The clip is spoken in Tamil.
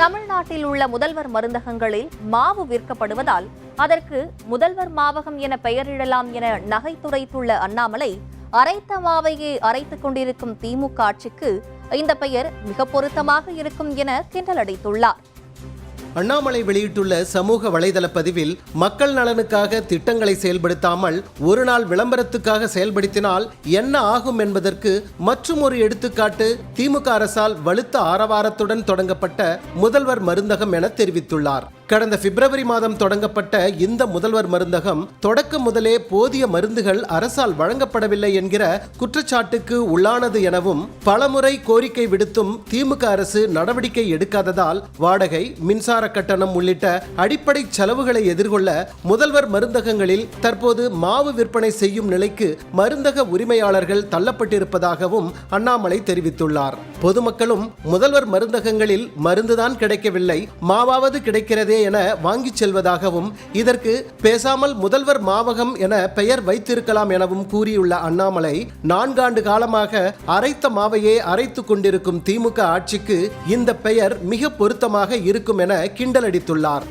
தமிழ்நாட்டில் உள்ள முதல்வர் மருந்தகங்களில் மாவு விற்கப்படுவதால் அதற்கு முதல்வர் மாவகம் என பெயரிடலாம் என நகைத்துரைத்துள்ள அண்ணாமலை அரைத்த மாவையே அரைத்துக் கொண்டிருக்கும் திமுக ஆட்சிக்கு இந்த பெயர் மிக பொருத்தமாக இருக்கும் என கிண்டலடைத்துள்ளார். அண்ணாமலை வெளியிட்டுள்ள சமூக வலைதள பதிவில் மக்கள் நலனுக்காக திட்டங்களை செயல்படுத்தாமல் ஒரு நாள் விளம்பரத்துக்காக செயல்படுத்தினால் என்ன ஆகும் என்பதற்கு மற்றும் ஒரு எடுத்துக்காட்டு திமுக அரசால் வலுத்த ஆரவாரத்துடன் தொடங்கப்பட்ட முதல்வர் மருந்தகம் என தெரிவித்துள்ளார். கடந்த பிப்ரவரி மாதம் தொடங்கப்பட்ட இந்த முதல்வர் மருந்தகம் தொடக்கம் முதலே போதிய மருந்துகள் அரசால் வழங்கப்படவில்லை என்கிற குற்றச்சாட்டுக்கு உள்ளானது எனவும் பலமுறை கோரிக்கை விடுத்தும் திமுக அரசு நடவடிக்கை எடுக்காததால் வாடகை மின்சார கட்டணம் உள்ளிட்ட அடிப்படை செலவுகளை எதிர்கொள்ள முதல்வர் மருந்தகங்களில் தற்போது மாவு விற்பனை செய்யும் நிலைக்கு மருந்தக உரிமையாளர்கள் தள்ளப்பட்டிருப்பதாகவும் அண்ணாமலை தெரிவித்துள்ளார். பொதுமக்களும் முதல்வர் மருந்தகங்களில் மருந்துதான் கிடைக்கவில்லை மாவாவது கிடைக்கிறதே என வாங்கிச் செல்வதாகவும் இதற்கு பேசாமல் முதல்வர் மாவகம் என பெயர் வைத்திருக்கலாம் எனவும் கூறியுள்ள அண்ணாமலை நான்காண்டு காலமாக அரைத்த மாவையே அரைத்து கொண்டிருக்கும் திமுக ஆட்சிக்கு இந்த பெயர் மிக பொருத்தமாக இருக்கும் என கிண்டலடித்துள்ளார்.